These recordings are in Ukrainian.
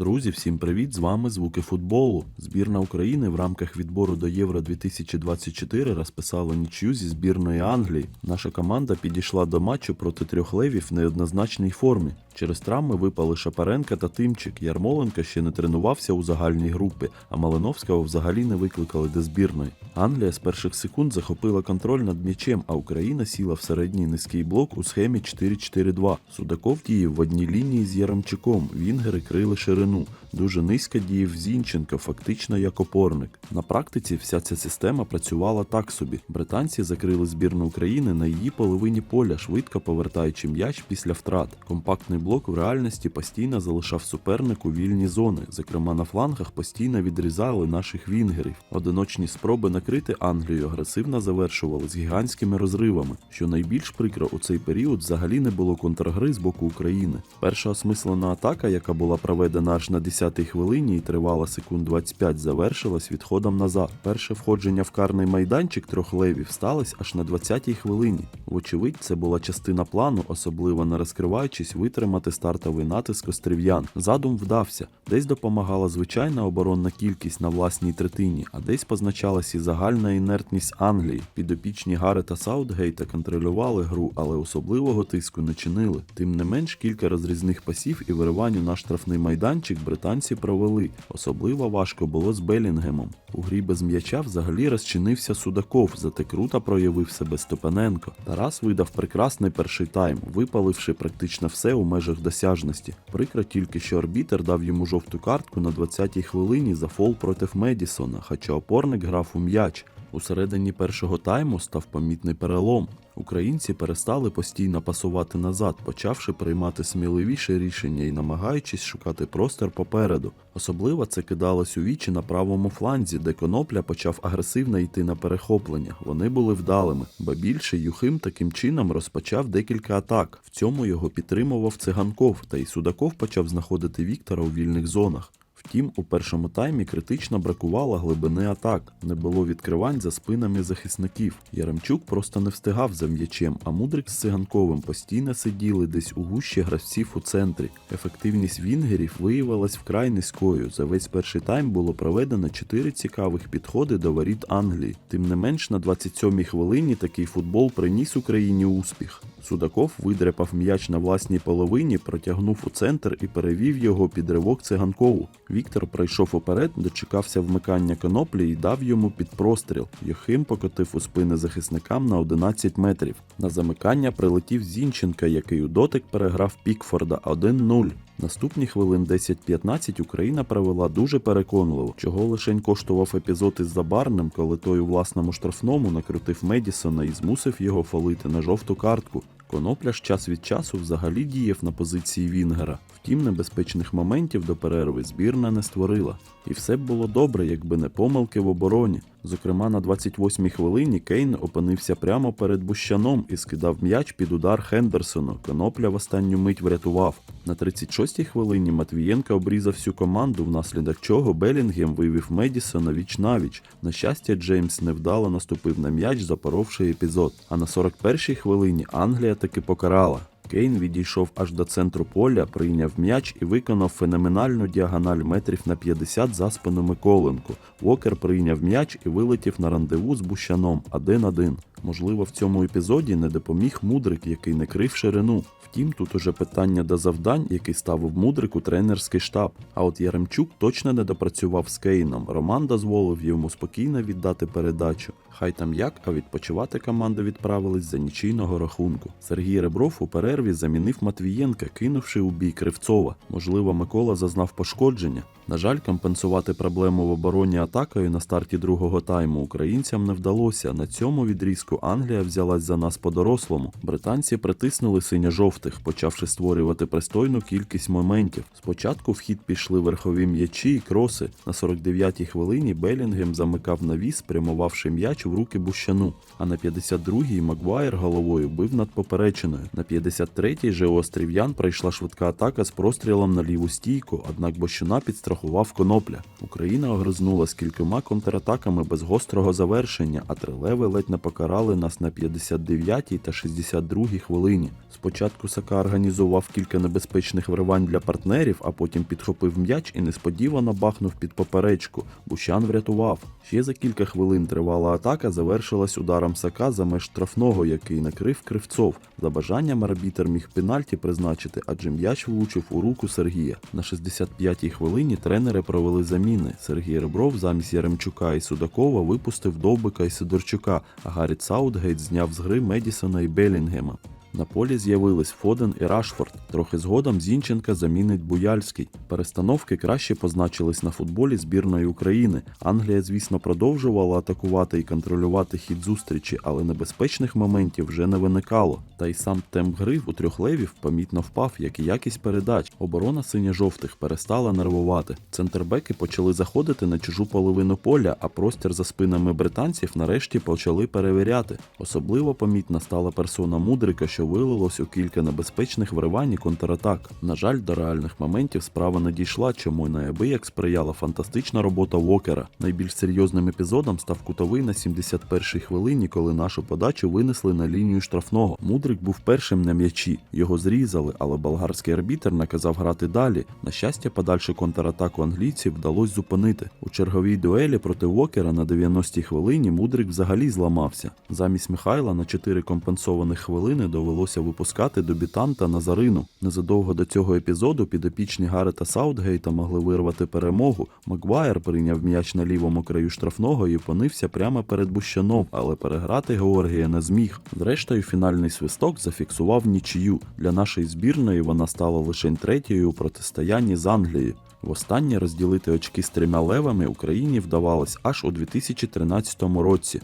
Друзі, всім привіт! З вами звуки футболу. Збірна України в рамках відбору до Євро 2024 розписала нічю зі збірної Англії. Наша команда підійшла до матчу проти трьох левів в неоднозначній формі. Через травми випали Шапаренка та Тимчик. Ярмоленка ще не тренувався у загальній групі, а Малиновського взагалі не викликали до збірної. Англія з перших секунд захопила контроль над м'ячем, а Україна сіла в середній низький блок у схемі 4-4-2. Судаков діяв в одній лінії з Яремчуком, вінгери крили ширину. Дуже низько діяв Зінченко, фактично як опорник. На практиці вся ця система працювала так собі. Британці закрили збірну України на її половині поля, швидко повертаючи м'яч після втрат. Компактний блок в реальності постійно залишав супернику вільні зони. Зокрема, на флангах постійно відрізали наших вінгерів. Одиночні спроби накрити Англію агресивно завершували з гігантськими розривами. Що найбільш прикро у цей період взагалі не було контргри з боку України. Перша осмислена атака, яка була проведена аж на 10-й хвилині і тривала секунд 25, завершилась відходом назад. Перше входження в карний майданчик трьох левів сталося аж на 20-й хвилині. Вочевидь, це була частина плану, особливо не розкриваючись, витримати стартовий натиск острів'ян. Задум вдався. Десь допомагала звичайна оборонна кількість на власній третині, а десь позначалась і загальна інертність Англії. Підопічні Гарета та Саутгейта контролювали гру, але особливого тиску не чинили. Тим не менш, кілька розрізних пасів і виривань у наш штрафний майданчик британці провели. Особливо важко було з Белінгемом. У грі без м'яча взагалі розчинився Судаков, зате круто проявив себе Степаненко. Тарас видав прекрасний перший тайм, випаливши практично все у межах досяжності. Прикро тільки, що арбітер дав йому жовту картку на 20-й хвилині за фол проти Медісона, хоча опорник грав у м'яч. У середині першого тайму став помітний перелом. Українці перестали постійно пасувати назад, почавши приймати сміливіше рішення і намагаючись шукати простір попереду. Особливо це кидалось у вічі на правому фланзі, де конопля почав агресивно йти на перехоплення. Вони були вдалими, ба більше Юхим таким чином розпочав декілька атак. В цьому його підтримував циганков, та й Судаков почав знаходити Віктора у вільних зонах. Втім, у першому таймі критично бракувало глибини атак, не було відкривань за спинами захисників. Яремчук просто не встигав за м'ячем, а Мудрик з Циганковим постійно сиділи десь у гущі гравців у центрі. Ефективність вінгерів виявилась вкрай низькою. За весь перший тайм було проведено 4 цікавих підходи до воріт Англії. Тим не менш, на 27-й хвилині такий футбол приніс Україні успіх. Судаков видряпав м'яч на власній половині, протягнув у центр і перевів його під ривок циганкову. Віктор пройшов уперед, дочекався вмикання коноплі і дав йому під простріл. Йохим покотив у спини захисникам на 11 метрів. На замикання прилетів Зінченка, який у дотик переграв Пікфорда 1-0. Наступні хвилин 10-15 Україна провела дуже переконливо, чого лишень коштував епізод із Забарним, коли той у власному штрафному накрутив Медісона і змусив його фалити на жовту картку. Конопля ж час від часу взагалі діяв на позиції Вінгера. Втім, небезпечних моментів до перерви збірна не створила. І все б було добре, якби не помилки в обороні. Зокрема, на 28-й хвилині Кейн опинився прямо перед Бущаном і скидав м'яч під удар Хендерсону. Конопля в останню мить врятував. На 36-й хвилині Матвієнка обрізав всю команду, внаслідок чого Белінгем вивів Медісона віч навіч. На щастя, Джеймс невдало наступив на м'яч, запоровши епізод. А на 41-й хвилині Англія таки покарала. Кейн відійшов аж до центру поля, прийняв м'яч і виконав феноменальну діагональ метрів на 50 за спину Миколенку. Вокер прийняв м'яч і вилетів на рандеву з Бущаном 1-1. Можливо, в цьому епізоді не допоміг мудрик, який не крив ширину. Втім, тут уже питання до завдань, який ставив мудрику тренерський штаб. А от Яремчук точно не допрацював з Кейном. Роман дозволив йому спокійно віддати передачу. Хай там як, а відпочивати команда відправилась за нічийного рахунку. Сергій Ребров у перерві замінив Матвієнка, кинувши у бій Кривцова. Можливо, Микола зазнав пошкодження. На жаль, компенсувати проблему в обороні атакою на старті другого тайму українцям не вдалося. На цьому відрізку Англія взялась за нас по-дорослому. Британці притиснули синьо-жовтих, почавши створювати пристойну кількість моментів. Спочатку в хід пішли верхові м'ячі і кроси. На 49-й хвилині Белінгем замикав навіс, спрямувавши м'яч в руки Бущану. А на 52-й Магуайр головою бив над поперечиною. На 53-й же у Острів'ян прийшла швидка атака з прострілом на ліву стійку, однак Бощуна підстрахував рахував конопля. Україна огризнулась кількома контратаками без гострого завершення, а трилеви ледь не покарали нас на 59-й та 62-й хвилині. Спочатку Сака організував кілька небезпечних вривань для партнерів, а потім підхопив м'яч і несподівано бахнув під поперечку. Бущан врятував. Ще за кілька хвилин тривала атака завершилась ударом Сака за меж штрафного, який накрив кривцов. За бажанням арбітер міг пенальті призначити, адже м'яч влучив у руку Сергія. На 65-й хвилині тренери провели заміни. Сергій Ребров замість Яремчука і Судакова випустив Довбика і Сидорчука, а Гаррі Саутгейт зняв з гри Медісона і Белінгема. На полі з'явились Фоден і Рашфорд. Трохи згодом Зінченка замінить Буяльський. Перестановки краще позначились на футболі збірної України. Англія, звісно, продовжувала атакувати і контролювати хід зустрічі, але небезпечних моментів вже не виникало. Та й сам темп гри у трьох левів помітно впав, як і якість передач. Оборона синьо-жовтих перестала нервувати. Центрбеки почали заходити на чужу половину поля, а простір за спинами британців нарешті почали перевіряти. Особливо помітна стала персона Мудрика, що вилилось у кілька небезпечних вривань і контратак. На жаль, до реальних моментів справа не дійшла, чому й неабияк сприяла фантастична робота Вокера. Найбільш серйозним епізодом став кутовий на 71-й хвилині, коли нашу подачу винесли на лінію штрафного. Мудрик був першим на м'ячі. Його зрізали, але болгарський арбітер наказав грати далі. На щастя, подальшу контратаку англійців вдалося зупинити. У черговій дуелі проти Вокера на 90-й хвилині Мудрик взагалі зламався. Замість Михайла на 4 компенсованих хвилини довелося випускати дебютанта Назарину. Незадовго до цього епізоду підопічні Гарета Саутгейта могли вирвати перемогу. Магуайр прийняв м'яч на лівому краю штрафного і опинився прямо перед Бущаном, але переграти Георгія не зміг. Зрештою, фінальний свисток зафіксував нічию. Для нашої збірної вона стала лише третьою у протистоянні з Англією. Востаннє розділити очки з трьома левами Україні вдавалось аж у 2013 році.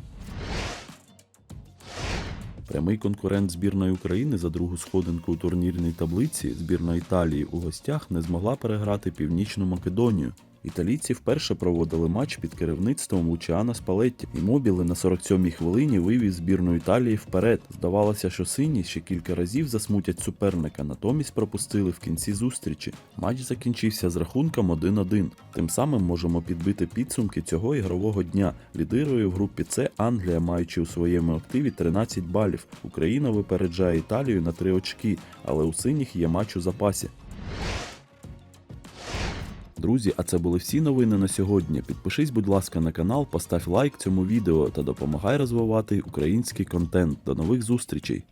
Прямий конкурент збірної України за другу сходинку у турнірній таблиці збірна Італії у гостях не змогла переграти Північну Македонію. Італійці вперше проводили матч під керівництвом Лучіана Спалетті, і мобіли на 47-й хвилині вивів збірну Італії вперед. Здавалося, що сині ще кілька разів засмутять суперника, натомість пропустили в кінці зустрічі. Матч закінчився з рахунком 1-1. Тим самим можемо підбити підсумки цього ігрового дня. Лідирує в групі С Англія, маючи у своєму активі 13 балів. Україна випереджає Італію на 3 очки, але у синіх є матч у запасі. Друзі, а це були всі новини на сьогодні. Підпишись, будь ласка, на канал, постав лайк цьому відео та допомагай розвивати український контент. До нових зустрічей!